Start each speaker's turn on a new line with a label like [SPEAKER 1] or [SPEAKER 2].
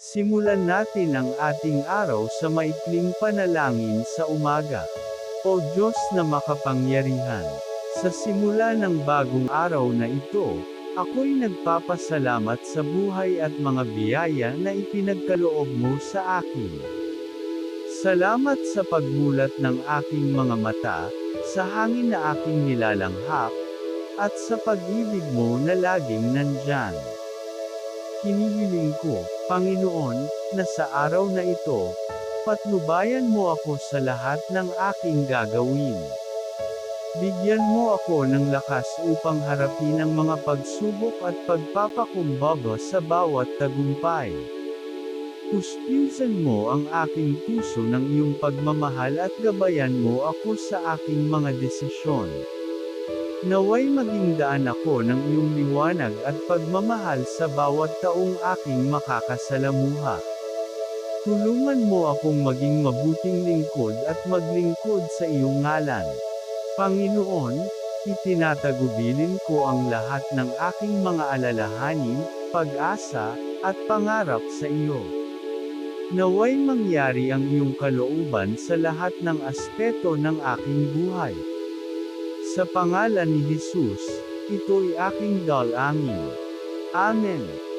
[SPEAKER 1] Simulan natin ang ating araw sa maikling panalangin sa umaga. O Diyos na makapangyarihan, sa simula ng bagong araw na ito, ako'y nagpapasalamat sa buhay at mga biyaya na ipinagkaloob mo sa akin. Salamat sa pagmulat ng aking mga mata, sa hangin na aking nilalanghap, at sa pag-ibig mo na laging nandyan. Hinihiling ko, Panginoon, na sa araw na ito, patnubayan mo ako sa lahat ng aking gagawin. Bigyan mo ako ng lakas upang harapin ang mga pagsubok at pagpapakumbaba sa bawat tagumpay. Puspisan mo ang aking puso ng iyong pagmamahal at gabayan mo ako sa aking mga desisyon. Naway maging daan ako ng iyong liwanag at pagmamahal sa bawat taong aking makakasalamuha. Tulungan mo akong maging mabuting lingkod at maglingkod sa iyong ngalan. Panginoon, itinatagubilin ko ang lahat ng aking mga alalahanin, pag-asa, at pangarap sa iyo. Naway mangyari ang iyong kalooban sa lahat ng aspeto ng aking buhay. Sa pangalan ni Jesus, ito'y aking dalangin. Amen.